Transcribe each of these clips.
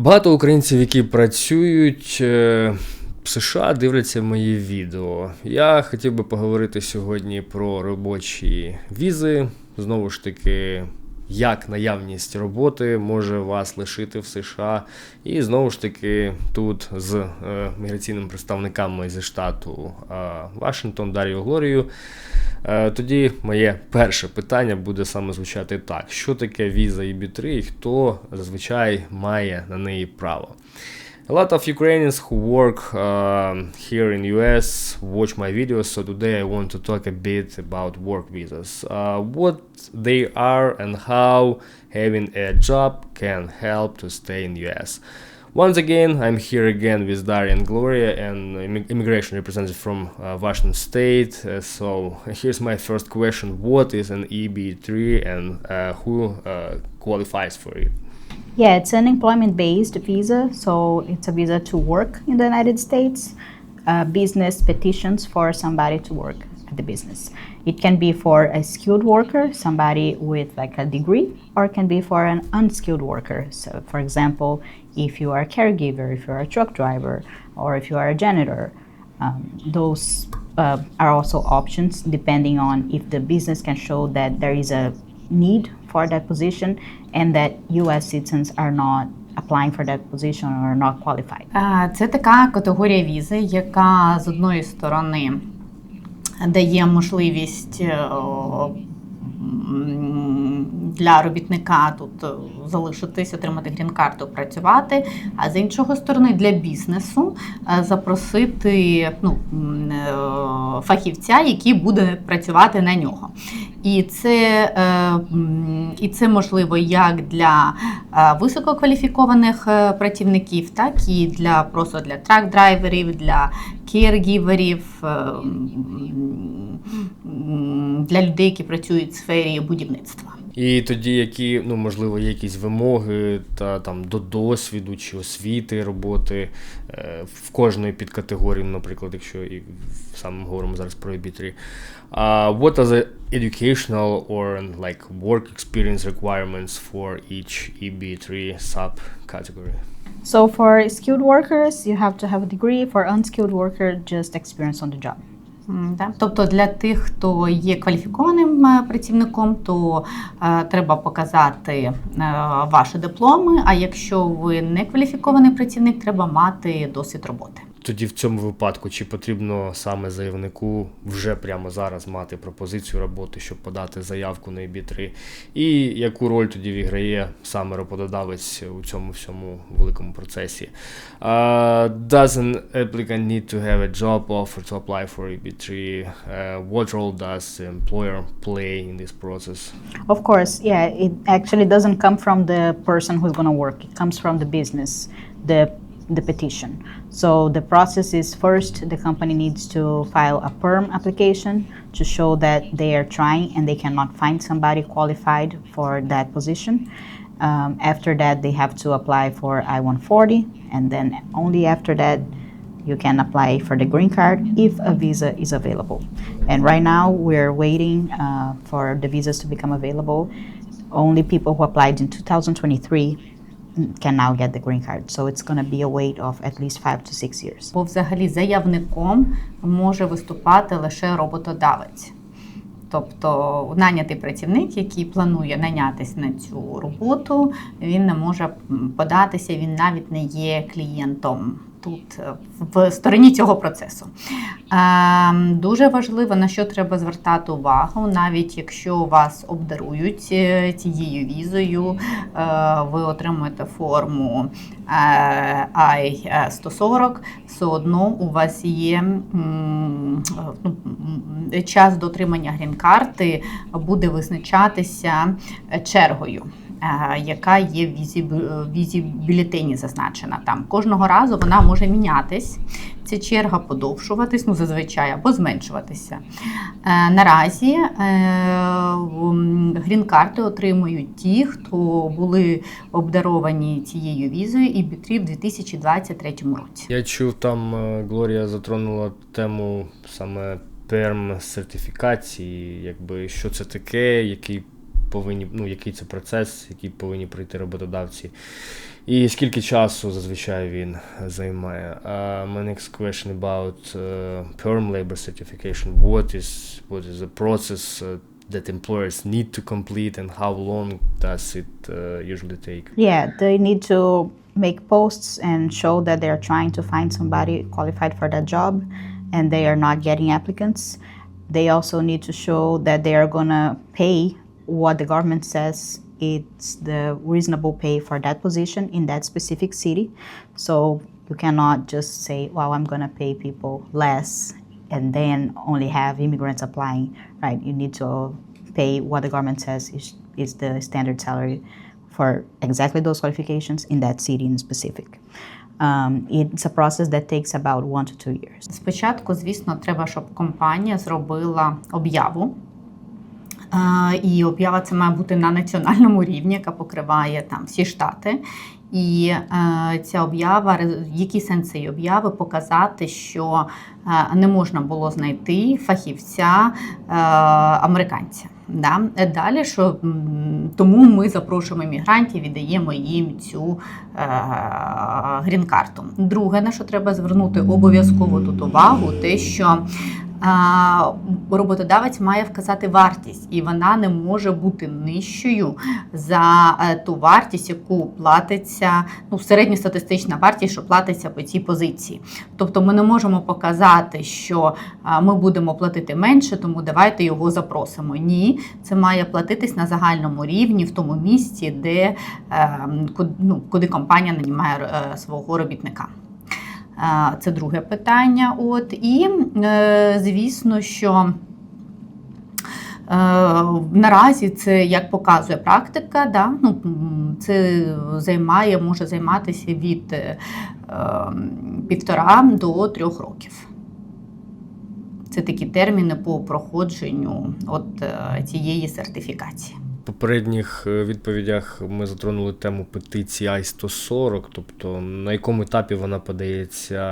Багато українців, які працюють е, в США, дивляться мої відео. Я хотів би поговорити сьогодні про робочі візи. Знову ж таки, як наявність роботи може вас лишити в США. І знову ж таки, тут з е, міграційними представниками зі штату е, Вашингтон Дар'ю Глорію. Е, Тоді моє перше питання буде саме звучати так: що таке віза EB3 і хто зазвичай має на неї право? A lot of Ukrainians who work um, here in US watch my videos, so today I want to talk a bit about work visas. Uh, what they are and how having a job can help to stay in US. Once again, I'm here again with Darian Gloria and immigration representative from uh, Washington State. Uh, so here's my first question: What is an EB3 and uh, who uh, qualifies for it? Yeah, it's an employment based visa, so it's a visa to work in the United States. Uh, business petitions for somebody to work at the business. It can be for a skilled worker, somebody with like a degree, or it can be for an unskilled worker. So, for example, if you are a caregiver, if you are a truck driver, or if you are a janitor, um, those uh, are also options depending on if the business can show that there is a need for that position and that US citizens are not applying for that position or not qualified. Це така категорія візи, яка з одної сторони дає можливість е, для робітника тут залишитись, отримати грін-карту, працювати. А з іншого сторони, для бізнесу е, запросити ну, е, фахівця, який буде працювати на нього. І це, е, і це можливо як для е, висококваліфікованих е, працівників, так і для просто для трак-драйверів, для кергіверів, для людей, які працюють в сфері будівництва. І тоді, які, ну, можливо, є якісь вимоги та там до досвіду чи освіти роботи е, в кожної підкатегорії, наприклад, якщо і саме говоримо зараз про EB3. Uh, what are the educational or like work experience requirements for each EB3 subcategory? So, for skilled workers, you have to have a degree. For unskilled worker, just experience on the job. Да. Тобто для тих, хто є кваліфікованим е, працівником, то е, треба показати е, ваші дипломи. А якщо ви не кваліфікований працівник, треба мати досвід роботи. Тоді в цьому випадку чи потрібно саме заявнику вже прямо зараз мати пропозицію роботи, щоб подати заявку на EB3? І яку роль тоді відіграє саме роботодавець у цьому всьому великому процесі? Uh, does an applicant need to have a job offer to apply for EB3? Uh, what role does the employer play in this process? Of course, yeah, it actually doesn't come from the person who's going to work, it comes from the business, the the petition. So the process is first the company needs to file a perm application to show that they are trying and they cannot find somebody qualified for that position. Um, after that, they have to apply for I 140, and then only after that, you can apply for the green card if a visa is available. And right now, we're waiting uh, for the visas to become available. Only people who applied in 2023 can now get the green card. So it's going to be a wait of at least five to six years. Бо взагалі заявником може виступати лише роботодавець. Тобто нанятий працівник, який планує нанятись на цю роботу, він не може податися, він навіть не є клієнтом тут е, в стороні цього процесу. Ем, Дуже важливо, на що треба звертати увагу, навіть якщо вас обдарують е, цією візою, е, ви отримуєте форму е, I-140, все одно у вас є ну, час до отримання грін-карти буде визначатися чергою. Е, Яка є в візі, візі бюлетені зазначена там. Кожного разу вона може мінятись, ця черга подовжуватись, ну зазвичай або зменшуватися. Е, Наразі е, грін-карти отримують ті, хто були обдаровані цією візою і бітрі в 2023 році. Я чув, там е, Глорія затронула тему саме перм сертифікації, якби що це таке, який повинні, ну, який це процес, який повинні пройти роботодавці. І скільки часу зазвичай він займає? Uh, my next question about uh, perm labor certification. What is what is the process uh, that employers need to complete and how long does it uh, usually take? Yeah, they need to make posts and show that they're trying to find somebody qualified for that job and they are not getting applicants. They also need to show that they are going to pay what the government says it's the reasonable pay for that position in that specific city. So you cannot just say, well, I'm going to pay people less and then only have immigrants applying, right? You need to pay what the government says is, is the standard salary for exactly those qualifications in that city in specific. Um, it's a process that takes about one to two years. Спочатку, звісно, треба, щоб компанія зробила об'яву. І об'ява це має бути на національному рівні, яка покриває там всі штати. І е, ця об'ява, який сенс цієї об'яви показати, що е, не можна було знайти фахівця е, американця. Да? Далі, що тому ми запрошуємо іммігрантів і даємо їм цю е, грін-карту. Друге, на що треба звернути обов'язково тут увагу, те, що роботодавець має вказати вартість, і вона не може бути нижчою за е, ту вартість, яку платиться, ну, середньостатистична вартість, що платиться по цій позиції. Тобто ми не можемо показати, що ми будемо платити менше, тому давайте його запросимо. Ні, це має платитись на загальному рівні в тому місці, де е, куди, ну, куди компанія нанімає е, свого робітника. Це друге питання. От і е, звісно, що. Е, Наразі це як показує практика, да? ну, це займає, може займатися від е, півтора до трьох років. Це такі терміни по проходженню от цієї сертифікації. Попередніх е, відповідях ми затронули тему петиції I-140, тобто на якому етапі вона подається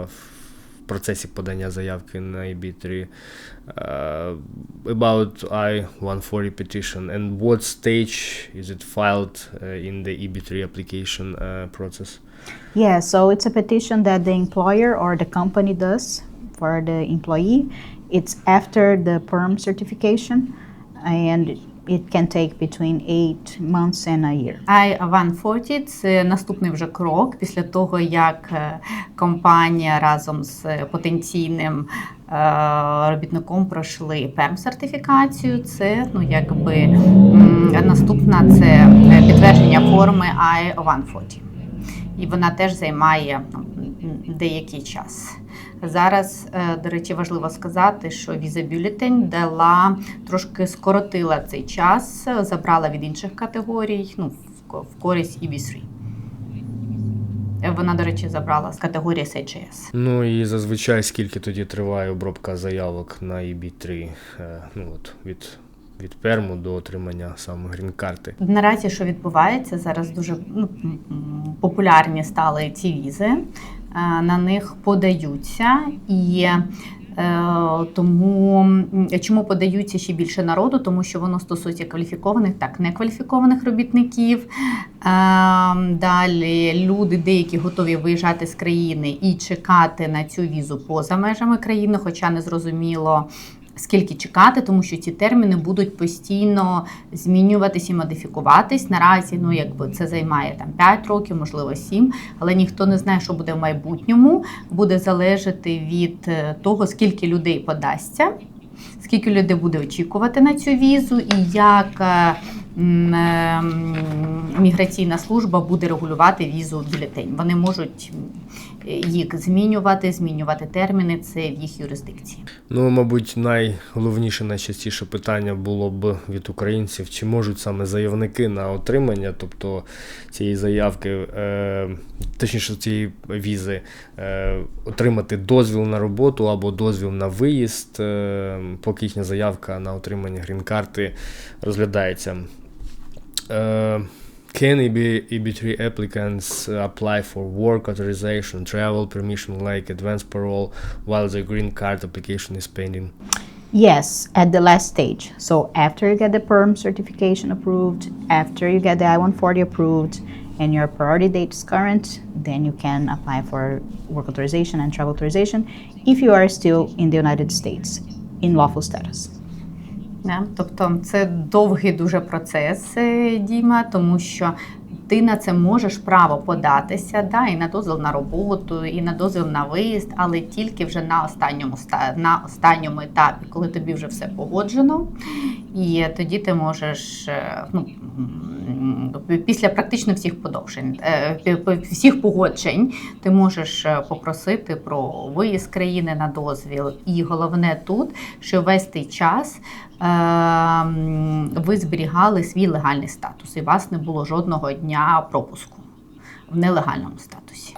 в процесі подання заявки на EB3. Uh, about I-140 petition and what stage is it filed uh, in the EB3 application uh, process? Yeah, so it's a petition that the employer or the company does for the employee. It's after the perm certification and it can take between eight months and a year. I-140 – це наступний вже крок після того, як е, компанія разом з потенційним е, робітником пройшли ПЕРМ-сертифікацію. Це ну, якби наступна це е, підтвердження форми I-140. І вона теж займає ну, деякий час. Зараз, е, до речі, важливо сказати, що віза бюлетень дала трошки скоротила цей час, забрала від інших категорій, ну, в користь EB3. Е, Вона, до речі, забрала з категорії SHS. Ну і зазвичай скільки тоді триває обробка заявок на EB3, е, ну от від, від перму до отримання саме грін-карти. Наразі, що відбувається, зараз дуже ну, популярні стали ці візи. Е, На них подаються і. е, Тому чому подаються ще більше народу? Тому що воно стосується кваліфікованих, так некваліфікованих робітників. Е, Далі люди деякі готові виїжджати з країни і чекати на цю візу поза межами країни, хоча не зрозуміло, скільки чекати, тому що ці терміни будуть постійно змінюватись і модифікуватись. Наразі, ну якби це займає там 5 років, можливо 7, але ніхто не знає, що буде в майбутньому. Буде залежати від е, того, скільки людей подасться. Скільки людей буде очікувати на цю візу, і як е, е, міграційна служба буде регулювати візу бюлетень. Вони можуть їх змінювати, змінювати терміни. Це в їх юрисдикції. Ну, мабуть, найголовніше, найчастіше питання було б від українців, чи можуть саме заявники на отримання, тобто цієї заявки, е, точніше цієї візи, е, отримати дозвіл на роботу або дозвіл на виїзд, е, поки їхня заявка на отримання грін-карти розглядається. Can EB, EB3 applicants uh, apply for work authorization, travel permission like advance parole while the green card application is pending? Yes, at the last stage. So after you get the perm certification approved, after you get the I-140 approved, and your priority date is current, then you can apply for work authorization and travel authorization if you are still in the United States in lawful status. Не? Тобто це довгий дуже процес, е, Діма, тому що ти на це можеш право податися, да, і на дозвіл на роботу, і на дозвіл на виїзд, але тільки вже на останньому ста- на останньому етапі, коли тобі вже все погоджено, і тоді ти можеш е, ну, після практично всіх подовжень, е, всіх погоджень, ти можеш е, попросити про виїзд країни на дозвіл. І головне тут, що весь цей час е, ви зберігали свій легальний статус, і у вас не було жодного дня пропуску в нелегальному статусі.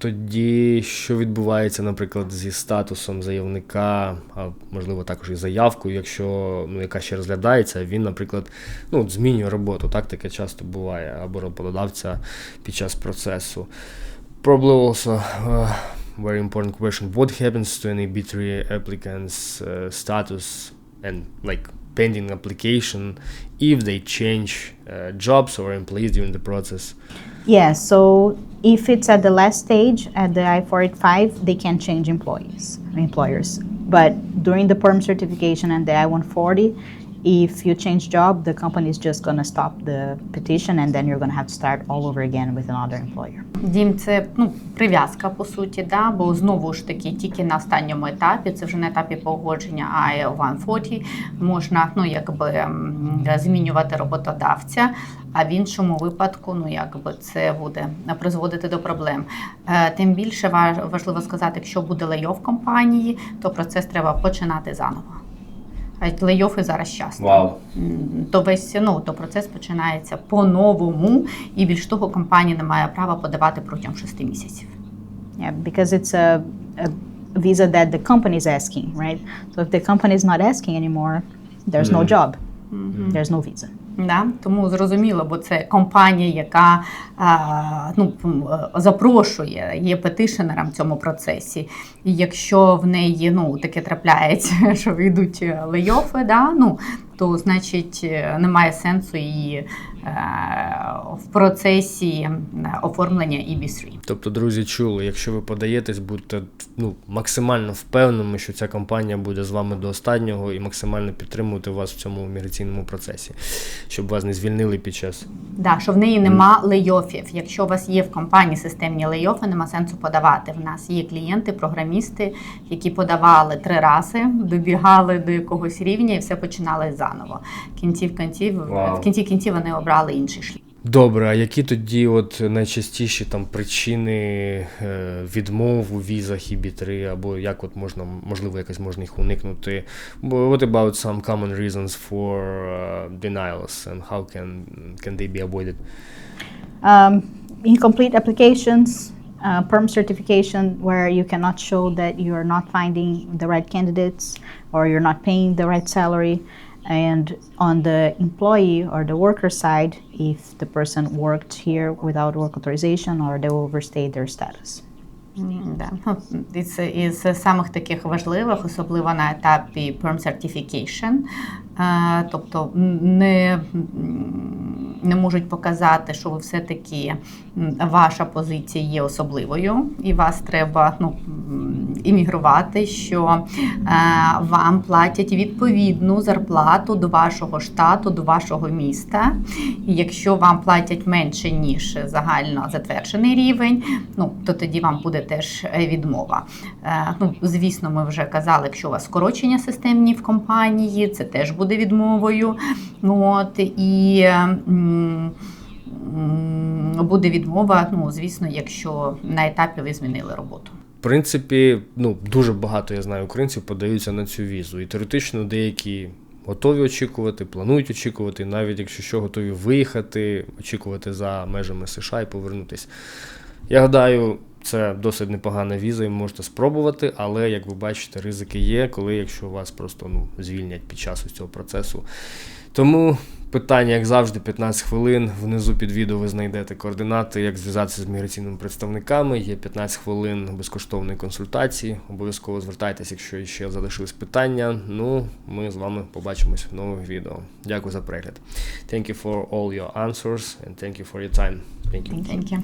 Тоді, що відбувається, наприклад, зі статусом заявника, а можливо також і заявкою, якщо ну, яка ще розглядається, він, наприклад, ну, змінює роботу. Так таке часто буває, або роботодавця під час процесу. Probably also uh, very important question. What happens to any B3 applicants' uh, status and like pending application if they change uh, jobs or employees during the process? Yeah, so if it's at the last stage at the I-485, they can change employees, employers. But during the perm certification and the I-140, if you change job, the company is just gonna stop the petition and then you're gonna have to start all over again with another employer. Дім, це ну прив'язка по суті, да, бо знову ж таки тільки на останньому етапі, це вже на етапі погодження I-140, можна ну якби змінювати роботодавця. А в іншому випадку, ну якби це буде призводити до проблем. Е, Тим більше важ- важливо сказати, якщо буде лейов компанії, то процес треба починати заново. А лейофи зараз часто. Вау. То весь ну, то процес починається по-новому, і більш того, компанія не має права подавати протягом шести місяців. Yeah, because it's a, a visa that the company is asking, right? So if the company is not asking anymore, there's no job, there's no visa. Да? Тому зрозуміло, бо це компанія, яка а, ну, е, запрошує, є петишенером в цьому процесі. І якщо в неї ну, таке трапляється, що йдуть лейофи, да? ну, то значить е, немає сенсу її в процесі е, оформлення EB3. Тобто, друзі, чули, якщо ви подаєтесь, будьте ну, максимально впевненими, що ця компанія буде з вами до останнього і максимально підтримувати вас в цьому міграційному процесі, щоб вас не звільнили під час. Да, що в неї нема лейофів. Якщо у вас є в компанії системні лейофи, нема сенсу подавати. В нас є клієнти, програмісти, які подавали три рази, добігали до якогось рівня і все починали заново. Кінців кінців Вау. в кінці кінців вони обрали інший шлях. Добре, а які тоді от найчастіші там причини е, відмов у візах і бі-3, або як от можна, можливо, якось можна їх уникнути? What about some common reasons for uh, denials and how can, can they be avoided? Um, incomplete applications, uh, perm certification where you cannot show that you are not finding the right candidates or you're not paying the right salary. And on the employee or the worker side, if the person worked here without work authorization or they overstayed their status. Ну, Із, із самих таких важливих, особливо на етапі Perm Certification, е, тобто не, не можуть показати, що ви все-таки ваша позиція є особливою, і вас треба ну, іммігрувати, що е, вам платять відповідну зарплату до вашого штату, до вашого міста. І якщо вам платять менше, ніж загально затверджений рівень, ну то тоді вам буде теж е, відмова. Е, Ну, звісно, ми вже казали, якщо у вас скорочення системні в компанії, це теж буде відмовою. Ну, От, і буде відмова, ну, звісно, якщо на етапі ви змінили роботу. В принципі, ну, дуже багато я знаю українців подаються на цю візу. І теоретично деякі готові очікувати, планують очікувати, навіть якщо що, готові виїхати, очікувати за межами США і повернутися. Я гадаю, це досить непогана віза, і можете спробувати, але як ви бачите, ризики є, коли якщо вас просто ну, звільнять під час ось цього процесу. Тому питання, як завжди, 15 хвилин. Внизу під відео ви знайдете координати, як зв'язатися з міграційними представниками. Є 15 хвилин безкоштовної консультації. Обов'язково звертайтеся, якщо ще залишились питання. Ну, ми з вами побачимось в нових відео. Дякую за перегляд. Thank you for all your answers and thank you for your time. Thank you. Thank you.